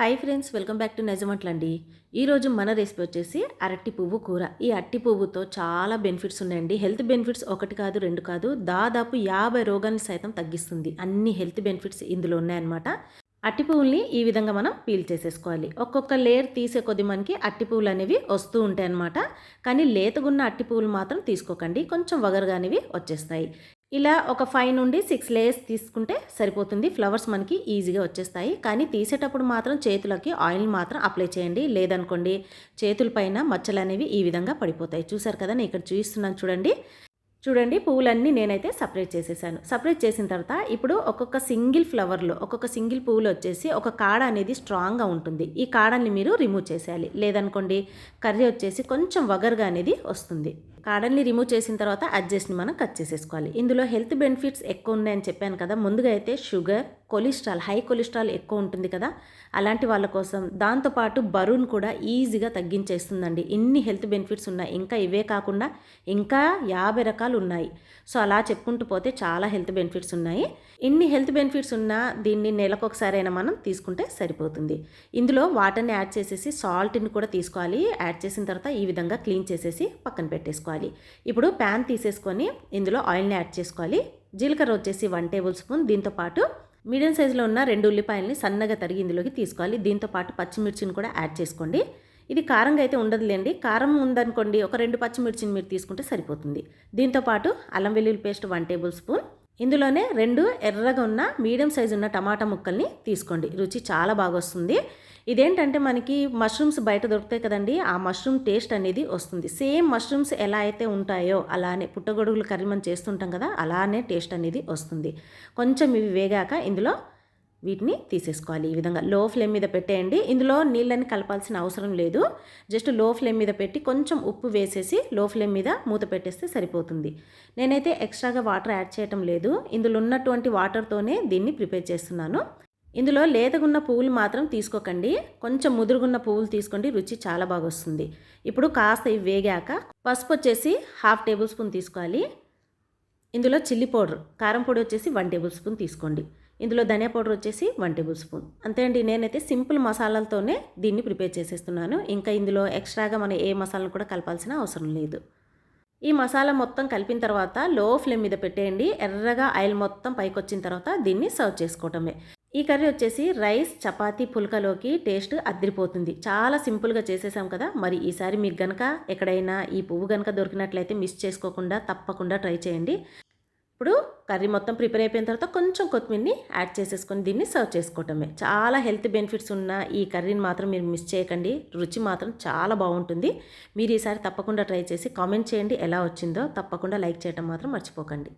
Hi friends welcome back to నిజమట్లండి. ఈరోజు మన recipe వచ్చేసి అరటి పువ్వు కూర. ఈ అట్టి పువ్వుతో చాలా బెనిఫిట్స్ ఉన్నాయండి. హెల్త్ బెనిఫిట్స్ ఒకటి కాదు రెండు కాదు దాదాపు యాభై రోగాన్ని సైతం తగ్గిస్తుంది. అన్ని హెల్త్ బెనిఫిట్స్ ఇందులో ఉన్నాయన్నమాట. అట్టి పువ్వుల్ని ఈ విధంగా మనం పీల్ చేసేసుకోవాలి. ఒక్కొక్క లేయర్ తీసే కొద్ది మనకి అట్టి పువ్వులు అనేవి వస్తూ ఉంటాయి అన్నమాట కానీ లేతగున్న అట్టి పువ్వులు మాత్రం తీసుకోకండి. కొంచెం వగరుగా అనేవి వచ్చేస్తాయి. ఇలా ఒక ఫైవ్ నుండి సిక్స్ లేయర్స్ తీసుకుంటే సరిపోతుంది. ఫ్లవర్స్ మనకి ఈజీగా వచ్చేస్తాయి. కానీ తీసేటప్పుడు మాత్రం చేతులకి ఆయిల్ మాత్రం అప్లై చేయండి. లేదనుకోండి చేతులపైన మచ్చలు అనేవి ఈ విధంగా పడిపోతాయి. చూసారు కదా నేను ఇక్కడ చూపిస్తున్నాను చూడండి. చూడండి పువ్వులన్నీ నేనైతే సపరేట్ చేసేసాను. సపరేట్ చేసిన తర్వాత ఇప్పుడు ఒక్కొక్క సింగిల్ ఫ్లవర్లో ఒక్కొక్క సింగిల్ పువ్వులు వచ్చేసి ఒక కాడ అనేది స్ట్రాంగ్గా ఉంటుంది. ఈ కాడల్ని మీరు రిమూవ్ చేసేయాలి. లేదనుకోండి కర్రీ వచ్చేసి కొంచెం వగరుగా అనేది వస్తుంది. కాడల్ని రిమూవ్ చేసిన తర్వాత అడ్జస్ట్ని మనం కట్ చేసేసుకోవాలి. ఇందులో హెల్త్ బెనిఫిట్స్ ఎక్కువ ఉన్నాయని చెప్పాను కదా. ముందుగా అయితే షుగర్ కొలెస్ట్రాల్ హై కొలెస్ట్రాల్ ఎక్కువ ఉంటుంది కదా. అలాంటి వాళ్ళ కోసం దాంతోపాటు బరువును కూడా ఈజీగా తగ్గించేస్తుందండి. ఇన్ని హెల్త్ బెనిఫిట్స్ ఉన్నాయి. ఇంకా ఇవే కాకుండా ఇంకా యాభై రకాలు ఉన్నాయి. సో అలా చెప్పుకుంటూ పోతే చాలా హెల్త్ బెనిఫిట్స్ ఉన్నాయి. ఇన్ని హెల్త్ బెనిఫిట్స్ ఉన్నా దీన్ని నెలకొకసారైనా మనం తీసుకుంటే సరిపోతుంది. ఇందులో వాటర్ని యాడ్ చేసేసి సాల్ట్ని కూడా తీసుకోవాలి. యాడ్ చేసిన తర్వాత ఈ విధంగా క్లీన్ చేసేసి పక్కన పెట్టేసుకోవాలి. ఇప్పుడు ప్యాన్ తీసేసుకొని ఇందులో ఆయిల్ని యాడ్ చేసుకోవాలి. జీలకర్ర వచ్చేసి వన్ టేబుల్ స్పూన్ దీంతో పాటు మీడియం సైజులో ఉన్న రెండు ఉల్లిపాయలని సన్నగా తరిగి ఇందులోకి తీసుకోవాలి. దీంతో పాటు పచ్చిమిర్చిని కూడా యాడ్ చేసుకోండి. ఇది కారంగా అయితే ఉండదులేండి. కారం ఉందనుకోండి ఒక రెండు పచ్చిమిర్చిని మీరు తీసుకుంటే సరిపోతుంది. దీంతో పాటు అల్లం వెల్లుల్లి పేస్ట్ వన్ టేబుల్ స్పూన్ ఇందులోనే రెండు ఎర్రగా ఉన్న మీడియం సైజు ఉన్న టమాటా ముక్కల్ని తీసుకోండి. రుచి చాలా బాగా వస్తుంది ఇదేంటంటే మనకి మష్రూమ్స్ బయట దొరుకుతాయి కదండి. ఆ మష్రూమ్ టేస్ట్ అనేది వస్తుంది. సేమ్ మష్రూమ్స్ ఎలా అయితే ఉంటాయో అలానే పుట్టగొడుగులు కర్రీ మనం చేస్తుంటాం కదా అలానే టేస్ట్ అనేది వస్తుంది. కొంచెం ఇవి వేగాక ఇందులో వీటిని తీసేసుకోవాలి ఈ విధంగా. లో ఫ్లేమ్ మీద పెట్టేయండి. ఇందులో నీళ్ళని కలపాల్సిన అవసరం లేదు. జస్ట్లో ఫ్లేమ్ మీద పెట్టి కొంచెం ఉప్పు వేసేసి లో ఫ్లేమ్ మీద మూత పెట్టేస్తే సరిపోతుంది. నేనైతే ఎక్స్ట్రాగా వాటర్ యాడ్ చేయటం లేదు. ఇందులో ఉన్నటువంటి వాటర్తోనే దీన్ని ప్రిపేర్ చేస్తున్నాను. ఇందులో లేతగున్న పువ్వులు మాత్రం తీసుకోకండి. కొంచెం ముదురుగున్న పువ్వులు తీసుకోండి. రుచి చాలా బాగా వస్తుంది ఇప్పుడు కాస్త ఇవి వేగాక పసుపు వచ్చేసి హాఫ్ టేబుల్ స్పూన్ తీసుకోవాలి. ఇందులో చిల్లీ పౌడర్ కారం పొడి వచ్చేసి వన్ టేబుల్ స్పూన్ తీసుకోండి. ఇందులో ధనియా పౌడర్ వచ్చేసి వన్ టేబుల్ స్పూన్. అంతే అండి. నేనైతే సింపుల్ మసాలాలతోనే దీన్ని ప్రిపేర్ చేసేస్తున్నాను. ఇంకా ఇందులో ఎక్స్ట్రాగా మనం ఏ మసాలాను కూడా కలపాల్సిన అవసరం లేదు. ఈ మసాలా మొత్తం కలిపిన తర్వాత లో ఫ్లేమ్ మీద పెట్టేయండి. ఎర్రగా ఆయిల్ మొత్తం పైకి వచ్చిన తర్వాత దీన్ని సర్వ్ చేసుకోవటమే. ఈ కర్రీ వచ్చేసి రైస్ చపాతీ పుల్కలోకి టేస్ట్ అద్దరిపోతుంది. చాలా సింపుల్గా చేసేసాం కదా మరి ఈసారి మీకు గనక ఎక్కడైనా ఈ పువ్వు గనక దొరికినట్లయితే మిస్ చేసుకోకుండా తప్పకుండా ట్రై చేయండి. ఇప్పుడు కర్రీ మొత్తం ప్రిపేర్ అయిపోయిన తర్వాత కొంచెం కొత్తిమీరిని యాడ్ చేసేసుకొని దీన్ని సర్వ్ చేసుకోవటమే. చాలా హెల్త్ బెనిఫిట్స్ ఉన్న ఈ కర్రీని మాత్రం మీరు మిస్ చేయకండి. రుచి మాత్రం చాలా బాగుంటుంది. మీరు ఈసారి తప్పకుండా ట్రై చేసి కామెంట్ చేయండి ఎలా వచ్చిందో. తప్పకుండా లైక్ చేయడం మాత్రం మర్చిపోకండి.